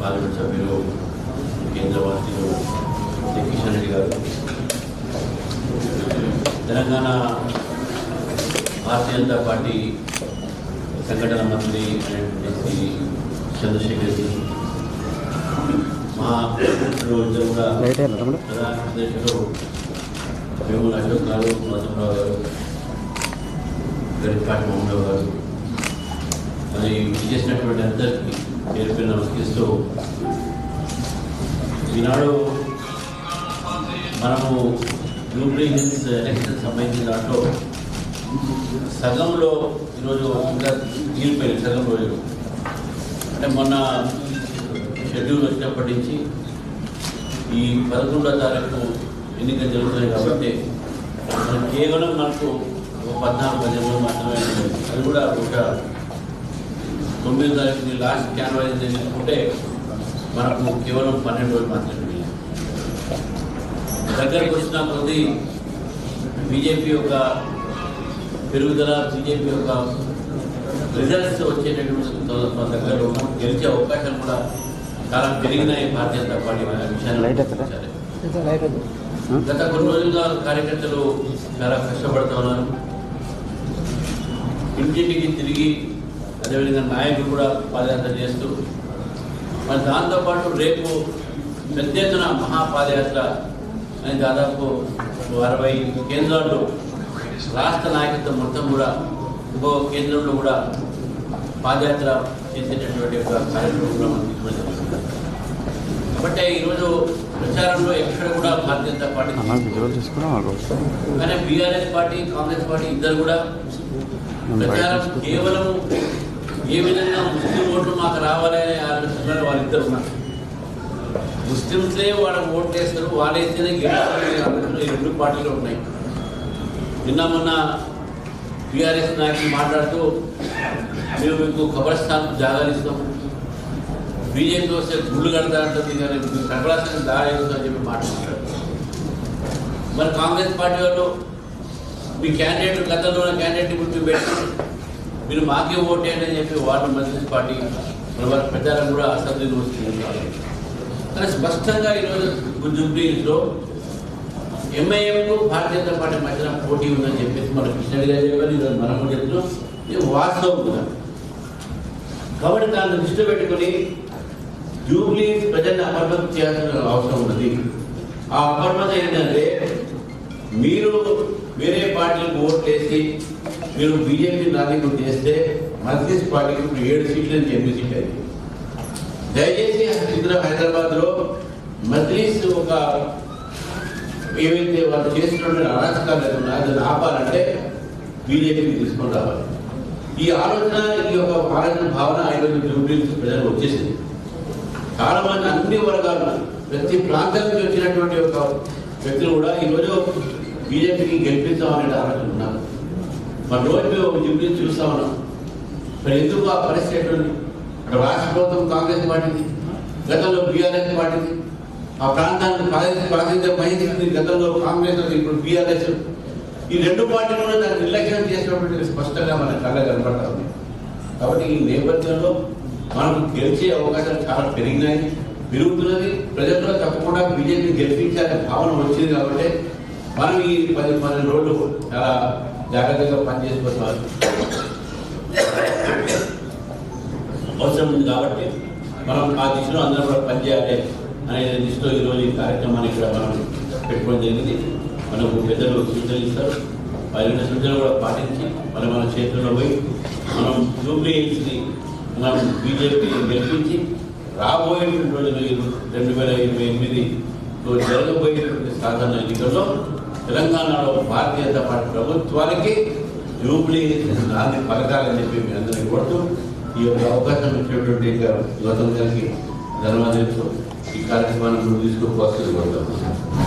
Parliament సభ్యులు కేంద్ర మంత్రులు శ్రీ కిషన్ రెడ్డి గారు. తెలంగాణ భారతీయ జనతా పార్టీ సంఘటన మంత్రి అయినటువంటి శ్రీ చంద్రశేఖర్ రెడ్డి. మా రోజు కూడా లైట్ అయ్యారా తమ్ముడు ప్రధాన అధ్యక్షులు వేముల అశోక్ గారు మాధవరావు గారు గరిపాటి మోహన్ గారు. మరి చేసినటువంటి అందరికీ పేరు నమస్కరిస్తూ ఈనాడు మనము జూబ్లీ ఎలక్షన్ సంబంధించిన దాంట్లో సగంలో ఈరోజు ఇంకా తీరిపోయింది సగం రోజు అంటే మొన్న షెడ్యూల్ వచ్చినప్పటి నుంచి ఈ పదకొండో తారీఖు ఎన్నికలు జరుగుతున్నాయి కాబట్టి కేవలం మనకు ఒక పద్నాలుగు పదిహేను మాత్రమే అది కూడా ఒక తొమ్మిదో తారీఖు లాస్ట్ క్యాన్వైజ్ తీసుకుంటే మనకు కేవలం పన్నెండు రోజులు మాత్రమే. దగ్గరకు వచ్చిన కొద్ది బీజేపీ యొక్క పెరుగుదల బీజేపీ యొక్క రిజల్ట్స్ వచ్చేటటువంటి మన దగ్గర. గెలిచే అవకాశాలు కూడా చాలా పెరిగినాయి భారతీయ జనతా పార్టీ. గత కొన్ని రోజులుగా కార్యకర్తలు చాలా కష్టపడుతూ ఉన్నారు ఇంటింటికి తిరిగి అదేవిధంగా నాయకులు కూడా పాదయాత్ర చేస్తూ మరి దాంతోపాటు రేపు పెద్ద ఎత్తున మహాపాదయాత్ర అని దాదాపు అరవై కేంద్రాల్లో రాష్ట్ర నాయకత్వం మొత్తం కూడా ఇంకో కేంద్రంలో కూడా పాదయాత్ర చేసేటటువంటి ఒక కార్యక్రమం. కాబట్టి ఈరోజు ప్రచారంలో ఎక్కడ కూడా భారతీయ జనతా పార్టీ కానీ బీఆర్ఎస్ పార్టీ కాంగ్రెస్ పార్టీ ఇద్దరు కూడా ప్రచారం కేవలం ఏ విధంగా ముస్లిం ఓట్లు మాకు రావాలనే ఆలోచనలో వాళ్ళిద్దరు ఉన్నారు. ముస్లింసే వాళ్ళకి ఓట్లు వేస్తారు వాళ్ళు గెలుస్తారు రెండు పార్టీలు ఉన్నాయి. నిన్న మొన్న టీఆర్ఎస్ నాయకులు మాట్లాడుతూ మేము మీకు కబర్స్థాన్ జాగాలు ఇస్తాము బీజేపీ వస్తే గుళ్ళు కడతా కానీ మీకు కబరాస్థానం దారి అని చెప్పి మాట్లాడుతారు మరి కాంగ్రెస్ పార్టీ వాళ్ళు మీ క్యాండిడేట్ గతంలో ఉన్న క్యాండిడేట్ ఇప్పుడు మీరు మీరు మాకే ఓటేయండి అని చెప్పి వార్డు మజ్లిస్ పార్టీ వాళ్ళ ప్రచారం కూడా అసెంబ్లీలో వస్తుంది. కానీ స్పష్టంగా ఈరోజు జూబ్లీలో ఎంఐఎంకు భారతీయ జనతా పార్టీ మధ్యన పోటీ ఉందని చెప్పేసి మన కృష్ణుడి గారు చెప్పారు. ఈరోజు మనం కూడా చెప్తున్నాం. ఇది వాస్తవం కూడా. కాబట్టి దాన్ని దృష్టిలో పెట్టుకొని జూబ్లీ ప్రజల్ని అపర్మతం చేయాల్సిన అవసరం ఉన్నది. ఆ అపర్మత ఏంటంటే మీరు వేరే పార్టీలకు ఓట్ వేసి మీరు బీజేపీ నాయకులు చేస్తే మజ్లిస్ పార్టీకి ఇప్పుడు ఏడు సీట్లు నుంచి ఎనిమిది సీట్లు అయింది దయచేసి ఇందులో హైదరాబాద్లో ఒక ఏవైతే వాళ్ళు చేసినటువంటి అరాచకాలు ఏమన్నా దాన్ని ఆపాలంటే బీజేపీకి తీసుకొని రావాలి. ఈ ఆలోచన ఈ యొక్క ఆలోచన భావన ఈరోజు జూబ్లీస్ ప్రజలకు వచ్చేసింది. చాలా మంది అన్ని వర్గాలు ప్రతి ప్రాంతం నుంచి వచ్చినటువంటి ఒక వ్యక్తులు కూడా ఈరోజు బీజేపీకి గెలిపిద్దామనే ఆలోచన ఉన్నారు. మరి రోజు మేము జూబ్లీ చూస్తా ఉన్నాం. మరి ఎందుకు ఆ పరిస్థితి ఎట్లుంది? అక్కడ రాష్ట్ర ప్రభుత్వం కాంగ్రెస్ పార్టీది గతంలో బీఆర్ఎస్ పార్టీది ఆ ప్రాంతానికి ప్రాతినిధ్యం వహించింది గతంలో కాంగ్రెస్ ఇప్పుడు బీఆర్ఎస్. ఈ రెండు పార్టీలు కూడా దాన్ని నిర్లక్ష్యం చేసినటువంటి స్పష్టంగా మన కళ్ళ కనపడతా ఉంది. కాబట్టి ఈ నేపథ్యంలో మనకు గెలిచే అవకాశాలు చాలా పెరిగినాయి పెరుగుతున్నది. ప్రజల్లో తప్పకుండా బీజేపీ గెలిపించాలనే భావన వచ్చింది కాబట్టి మనం ఈ పది పన్నెండు రోజులు చాలా జాగ్రత్తగా పనిచేసుకోవాలి అవసరం ఉంది కాబట్టి మనం ఆ దిశలో అందరం కూడా పనిచేయాలి అనే దిశలో ఈరోజు ఈ కార్యక్రమాన్ని ఇక్కడ మనం పెట్టుకోవడం జరిగింది. మనకు పెద్దలు సూచనలు ఇస్తారు. వారి సూచనలు కూడా పాటించి మనం మన చేతుల్లో పోయి మనం జూబ్లీ హిల్స్ని మనం బీజేపీ గెలిపించి రాబోయేటువంటి రోజులు రెండు వేల ఇరవై ఎనిమిది జరగబోయేటువంటి సాధారణ ఎన్నికల్లో తెలంగాణలో భారతీయ జనతా పార్టీ ప్రభుత్వానికి జూబ్లీ నాంది పలకాలని చెప్పి మీ అందరికీ కోరుతూ ఈ యొక్క అవకాశం ఇచ్చినటువంటి గౌతమ్ గారికి ధన్యవాదాలు ఈ కార్యక్రమాన్ని ముందు తీసుకుపోవాల్సింది